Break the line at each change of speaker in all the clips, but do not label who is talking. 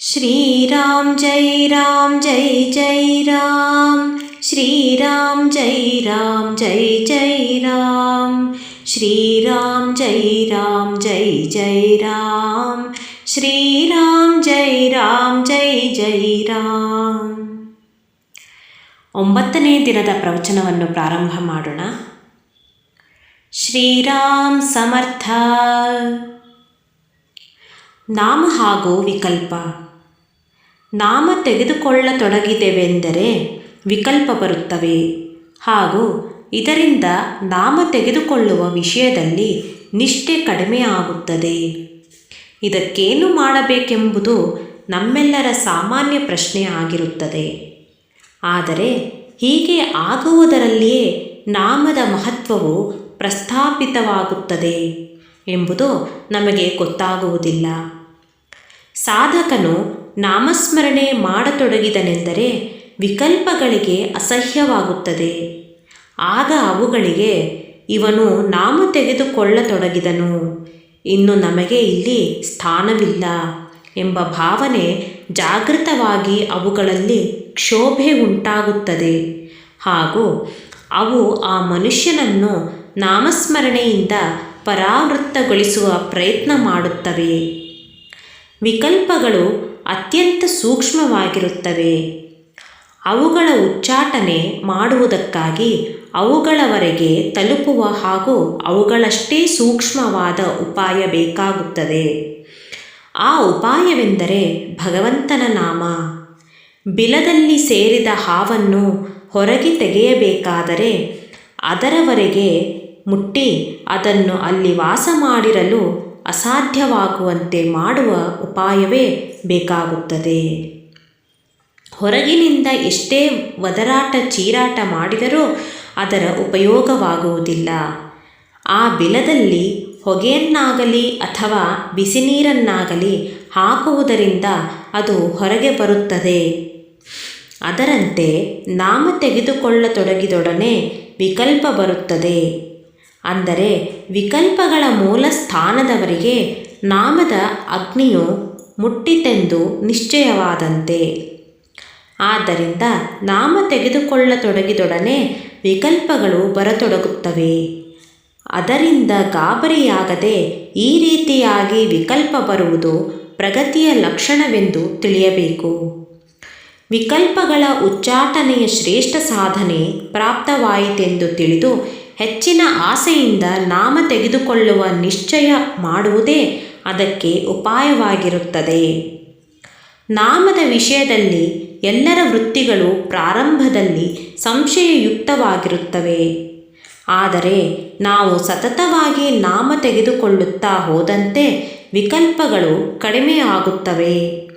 श्रीराम जय राम जय जय राम श्रीराम जय राम जय जय राम श्रीराम जय राम जय जय राम श्रीराम जय राम जय जय ರಾಮ್ ಒಂಬತ್ತನೇ ದಿನದ ಪ್ರವಚನವನ್ನು ಪ್ರಾರಂಭ ಮಾಡೋಣ ಶ್ರೀರಾಮ್ ಸಮರ್ಥ ನಾಮ ಹಾಗೂ ವಿಕಲ್ಪ ನಾಮ ತೆಗೆದುಕೊಳ್ಳತೊಡಗಿದೆವೆಂದರೆ ವಿಕಲ್ಪ ಬರುತ್ತವೆ. ಹಾಗೂ ಇದರಿಂದ ನಾಮ ತೆಗೆದುಕೊಳ್ಳುವ ವಿಷಯದಲ್ಲಿ ನಿಷ್ಠೆ ಕಡಿಮೆ ಆಗುತ್ತದೆ. ಇದಕ್ಕೇನು ಮಾಡಬೇಕೆಂಬುದು ನಮ್ಮೆಲ್ಲರ ಸಾಮಾನ್ಯ ಪ್ರಶ್ನೆ ಆಗಿರುತ್ತದೆ. ಆದರೆ ಹೀಗೆ ಆಗುವುದರಲ್ಲಿಯೇ ನಾಮದ ಮಹತ್ವವು ಪ್ರಸ್ಥಾಪಿತವಾಗುತ್ತದೆ ಎಂಬುದು ನಮಗೆ ಗೊತ್ತಾಗುವುದಿಲ್ಲ. ಸಾಧಕನು ನಾಮಸ್ಮರಣೆ ಮಾಡತೊಡಗಿದನೆಂದರೆ ವಿಕಲ್ಪಗಳಿಗೆ ಅಸಹ್ಯವಾಗುತ್ತದೆ. ಆಗ ಅವುಗಳಿಗೆ ಇವನು ನಾಮ ತೆಗೆದುಕೊಳ್ಳತೊಡಗಿದನು. ಇನ್ನು ನಮಗೆ ಇಲ್ಲಿ ಸ್ಥಾನವಿಲ್ಲ ಎಂಬ ಭಾವನೆ ಜಾಗೃತವಾಗಿ ಅವುಗಳಲ್ಲಿ ಕ್ಷೋಭೆ ಉಂಟಾಗುತ್ತದೆ. ಹಾಗೂ ಅವು ಆ ಮನುಷ್ಯನನ್ನು ನಾಮಸ್ಮರಣೆಯಿಂದ ಪರಾವೃತ್ತಗೊಳಿಸುವ ಪ್ರಯತ್ನ ಮಾಡುತ್ತವೆ. ವಿಕಲ್ಪಗಳು ಅತ್ಯಂತ ಸೂಕ್ಷ್ಮವಾಗಿರುತ್ತವೆ. ಅವುಗಳ ಉಚ್ಚಾಟನೆ ಮಾಡುವುದಕ್ಕಾಗಿ ಅವುಗಳವರೆಗೆ ತಲುಪುವ ಹಾಗೂ ಅವುಗಳಷ್ಟೇ ಸೂಕ್ಷ್ಮವಾದ ಉಪಾಯ ಬೇಕಾಗುತ್ತದೆ. ಆ ಉಪಾಯವೆಂದರೆ ಭಗವಂತನ ನಾಮ. ಬಿಲದಲ್ಲಿ ಸೇರಿದ ಹಾವನ್ನು ಹೊರಗೆ ತೆಗೆಯಬೇಕಾದರೆ ಅದರವರೆಗೆ ಮುಟ್ಟಿ ಅದನ್ನು ಅಲ್ಲಿ ವಾಸ ಮಾಡಿರಲು ಅಸಾಧ್ಯವಾಗುವಂತೆ ಮಾಡುವ ಉಪಾಯವೇ ಬೇಕಾಗುತ್ತದೆ. ಹೊರಗಿನಿಂದ ಎಷ್ಟೇ ಒದರಾಟ ಚೀರಾಟ ಮಾಡಿದರೂ ಅದರ ಉಪಯೋಗವಾಗುವುದಿಲ್ಲ. ಆ ಬಿಲದಲ್ಲಿ ಹೊಗೆಯನ್ನಾಗಲಿ ಅಥವಾ ಬಿಸಿ ನೀರನ್ನಾಗಲಿ ಹಾಕುವುದರಿಂದ ಅದು ಹೊರಗೆ ಬರುತ್ತದೆ. ಅದರಂತೆ ನಾಮ ತೆಗೆದುಕೊಳ್ಳತೊಡಗಿದೊಡನೆ ವಿಕಲ್ಪ ಬರುತ್ತದೆ. ಅಂದರೆ ವಿಕಲ್ಪಗಳ ಮೂಲ ಸ್ಥಾನದವರಿಗೆ ನಾಮದ ಅಗ್ನಿಯು ಮುಟ್ಟಿತೆಂದು ನಿಶ್ಚಯವಾದಂತೆ. ಆದ್ದರಿಂದ ನಾಮ ತೆಗೆದುಕೊಳ್ಳತೊಡಗಿದೊಡನೆ ವಿಕಲ್ಪಗಳು ಬರತೊಡಗುತ್ತವೆ. ಅದರಿಂದ ಗಾಬರಿಯಾಗದೆ ಈ ರೀತಿಯಾಗಿ ವಿಕಲ್ಪ ಬರುವುದು ಪ್ರಗತಿಯ ಲಕ್ಷಣವೆಂದು ತಿಳಿಯಬೇಕು. ವಿಕಲ್ಪಗಳ ಉಚ್ಚಾಟನೆಯ ಶ್ರೇಷ್ಠ ಸಾಧನೆ ಪ್ರಾಪ್ತವಾಯಿತೆಂದು ತಿಳಿದು ಹೆಚ್ಚಿನ ಆಸೆಯಿಂದ ನಾಮ ತೆಗೆದುಕೊಳ್ಳುವ ನಿಶ್ಚಯ ಮಾಡುವುದೇ ಅದಕ್ಕೆ ಉಪಾಯವಾಗಿರುತ್ತದೆ. ನಾಮದ ವಿಷಯದಲ್ಲಿ ಎಲ್ಲರ ವೃತ್ತಿಗಳು ಪ್ರಾರಂಭದಲ್ಲಿ ಸಂಶಯಯುಕ್ತವಾಗಿರುತ್ತವೆ. ಆದರೆ ನಾವು ಸತತವಾಗಿ ನಾಮ ತೆಗೆದುಕೊಳ್ಳುತ್ತಾ ಹೋದಂತೆ ವಿಕಲ್ಪಗಳು ಕಡಿಮೆಯಾಗುತ್ತವೆ.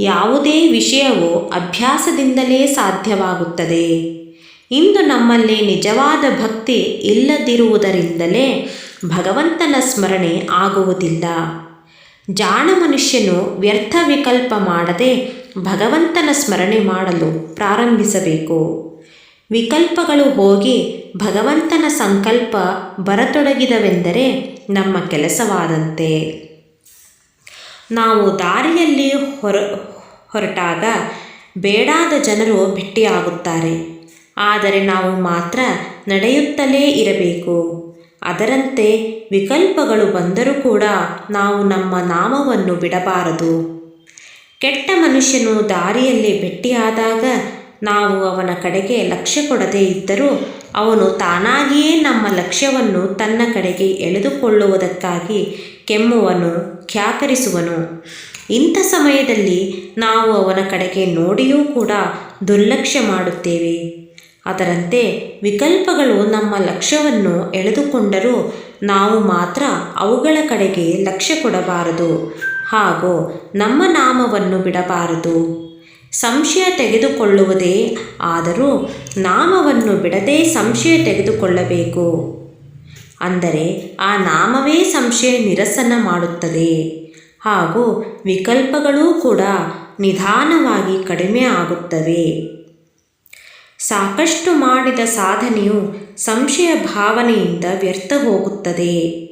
ಯಾವುದೇ ವಿಷಯವು ಅಭ್ಯಾಸದಿಂದಲೇ ಸಾಧ್ಯವಾಗುತ್ತದೆ. ಇಂದು ನಮ್ಮಲ್ಲಿ ನಿಜವಾದ ಭಕ್ತಿ ಇಲ್ಲದಿರುವುದರಿಂದಲೇ ಭಗವಂತನ ಸ್ಮರಣೆ ಆಗುವುದಿಲ್ಲ. ಜಾಣ ಮನುಷ್ಯನು ವ್ಯರ್ಥ ವಿಕಲ್ಪ ಮಾಡದೆ ಭಗವಂತನ ಸ್ಮರಣೆ ಮಾಡಲು ಪ್ರಾರಂಭಿಸಬೇಕು. ವಿಕಲ್ಪಗಳು ಹೋಗಿ ಭಗವಂತನ ಸಂಕಲ್ಪ ಬರತೊಡಗಿದವೆಂದರೆ ನಮ್ಮ ಕೆಲಸವಾದಂತೆ. ನಾವು ದಾರಿಯಲ್ಲಿ ಹೊರ, ಹೊರಟಾಗ ಬೇಡಾದ ಜನರು ಭೇಟಿಯಾಗುತ್ತಾರೆ ಆದರೆ ನಾವು ಮಾತ್ರ ನಡೆಯುತ್ತಲೇ ಇರಬೇಕು. ಅದರಂತೆ ವಿಕಲ್ಪಗಳು ಬಂದರೂ ಕೂಡ ನಾವು ನಮ್ಮ ನಾಮವನ್ನು ಬಿಡಬಾರದು. ಕೆಟ್ಟ ಮನುಷ್ಯನು ದಾರಿಯಲ್ಲಿ ಭೇಟಿಯಾದಾಗ ನಾವು ಅವನ ಕಡೆಗೆ ಲಕ್ಷ್ಯ ಕೊಡದೇ ಇದ್ದರೂ ಅವನು ತಾನಾಗಿಯೇ ನಮ್ಮ ಲಕ್ಷ್ಯವನ್ನು ತನ್ನ ಕಡೆಗೆ ಎಳೆದುಕೊಳ್ಳುವುದಕ್ಕಾಗಿ ಕೆಮ್ಮುವನು ಖ್ಯಾಕರಿಸುವನು ಇಂಥ ಸಮಯದಲ್ಲಿ ನಾವು ಅವನ ಕಡೆಗೆ ನೋಡಿಯೂ ಕೂಡ ದುರ್ಲಕ್ಷ್ಯ ಮಾಡುತ್ತೇವೆ. ಅದರಂತೆ ವಿಕಲ್ಪಗಳು ನಮ್ಮ ಲಕ್ಷ್ಯವನ್ನು ಎಳೆದುಕೊಂಡರೂ ನಾವು ಮಾತ್ರ ಅವುಗಳ ಕಡೆಗೆ ಲಕ್ಷ್ಯ ಕೊಡಬಾರದು. ಹಾಗೂ ನಮ್ಮ ನಾಮವನ್ನು ಬಿಡಬಾರದು. ಸಂಶಯ ತೆಗೆದುಕೊಳ್ಳುವುದೇ ಆದರೂ ನಾಮವನ್ನು ಬಿಡದೇ ಸಂಶಯ ತೆಗೆದುಕೊಳ್ಳಬೇಕು. ಅಂದರೆ ಆ ನಾಮವೇ ಸಂಶಯ ನಿರಸನ ಮಾಡುತ್ತದೆ. ಹಾಗೂ ವಿಕಲ್ಪಗಳೂ ಕೂಡ ನಿಧಾನವಾಗಿ ಕಡಿಮೆ ಆಗುತ್ತವೆ. ಸಾಕಷ್ಟು ಮಾಡಿದ ಸಾಧನೆಯು ಸಂಶಯ ಭಾವನೆಯಿಂದ ವ್ಯರ್ಥ ಹೋಗುತ್ತದೆ.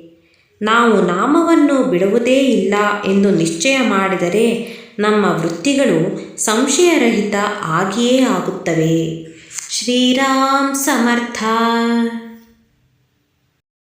ನಾವು ನಾಮವನ್ನು ಬಿಡುವುದೇ ಇಲ್ಲ ಎಂದು ನಿಶ್ಚಯ ಮಾಡಿದರೆ ನಮ್ಮ ವೃತ್ತಿಗಳು ಸಂಶಯರಹಿತ ಆಗಿಯೇ ಆಗುತ್ತವೆ. ಶ್ರೀರಾಮ್ ಸಮರ್ಥ.